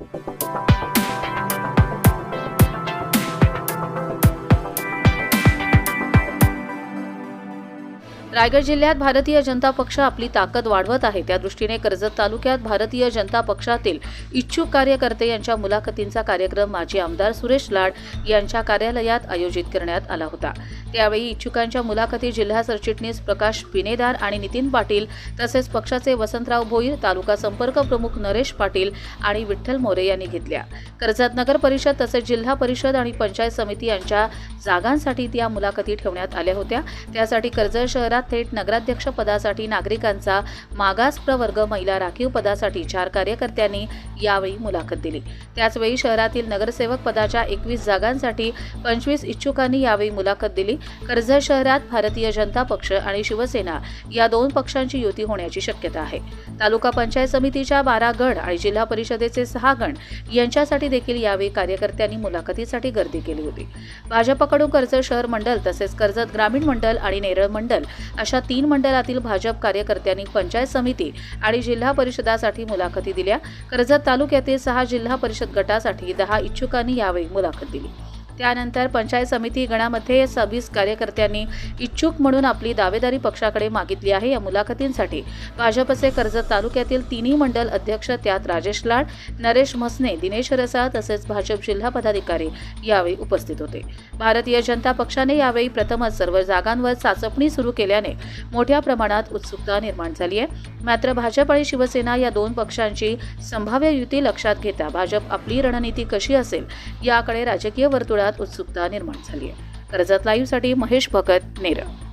Thank you Raigad जिल्ह्यात भारतीय जनता पक्ष आपली ताकद वाढवत आहे. त्या दृष्टीने कर्जत तालुक्यात भारतीय जनता पक्षातील इच्छुक कार्यकर्ते यांच्या मुलाखतींचा कार्यक्रम माजी आमदार सुरेश लाड यांच्या कार्यालयात आयोजित करण्यात आला होता. त्यावेळी इच्छुकांच्या मुलाखती जिल्हा सरचिटणीस प्रकाश पिनेदार आणि नितीन पाटील तसेच पक्षाचे वसंतराव भोईर तालुका संपर्क प्रमुख नरेश पाटील आणि विठ्ठल मोरे यांनी घेतल्या. कर्जत नगर परिषद तसेच जिल्हा परिषद आणि पंचायत समिती यांच्या जागांसाठी त्या मुलाखती ठेवण्यात आल्या होत्या. त्यासाठी कर्जत शहरात थेट नगराध्यक्ष पदासाठी नागरिकांचा मागास प्रवर्ग महिला राखीव पदासाठी चार कार्यकर्त्यांनी यावेळी मुलाखत दिली. त्याचवेळी शहरातील नगरसेवक पदाच्या एकवीस जागांसाठी पंचवीस इच्छुकांनी यावेळी मुलाखत दिली. कर्जत शहरात भारतीय जनता पक्ष आणि शिवसेना या दोन पक्षांची युती होण्याची शक्यता आहे. तालुका पंचायत समितीच्या बारा गण आणि जिल्हा परिषदेचे सहा गण यांच्यासाठी देखील यावेळी कार्यकर्त्यांनी मुलाखतीसाठी गर्दी केली होती. भाजपकडून कर्जत शहर मंडल तसेच कर्जत ग्रामीण मंडल आणि नेरळ मंडल अशा तीन मंडळातील भाजप कार्यकर्त्यांनी पंचायत समिती आणि जिल्हा परिषदासाठी मुलाखती दिल्या. कर्जत तालुक्यातील सहा जिल्हा परिषद गटासाठी दहा इच्छुकांनी यावेळी मुलाखत दिली. त्यानंतर पंचायत समिती गणामध्ये सव्वीस कार्यकर्त्यांनी इच्छुक म्हणून आपली दावेदारी पक्षाकडे मागितली आहे. या मुलाखतींसाठी भाजपचे कर्जत तालुक्यातील तिन्ही मंडल अध्यक्ष त्यात राजेश लाड नरेश म्हसने दिनेश रसा तसेच भाजप जिल्हा पदाधिकारी यावेळी उपस्थित होते. भारतीय जनता पक्षाने यावेळी प्रथमच सर्व जागांवर चाचपणी सुरू केल्याने मोठ्या प्रमाणात उत्सुकता निर्माण झाली आहे. मात्र भाजप आणि शिवसेना या दोन पक्षांची संभाव्य युती लक्षात घेता भाजप आपली रणनीती कशी असेल याकडे राजकीय वर्तुळात उत्सुकता निर्माण झाली आहे. कर्जत लाईव्हसाठी महेश भगत नेरळ.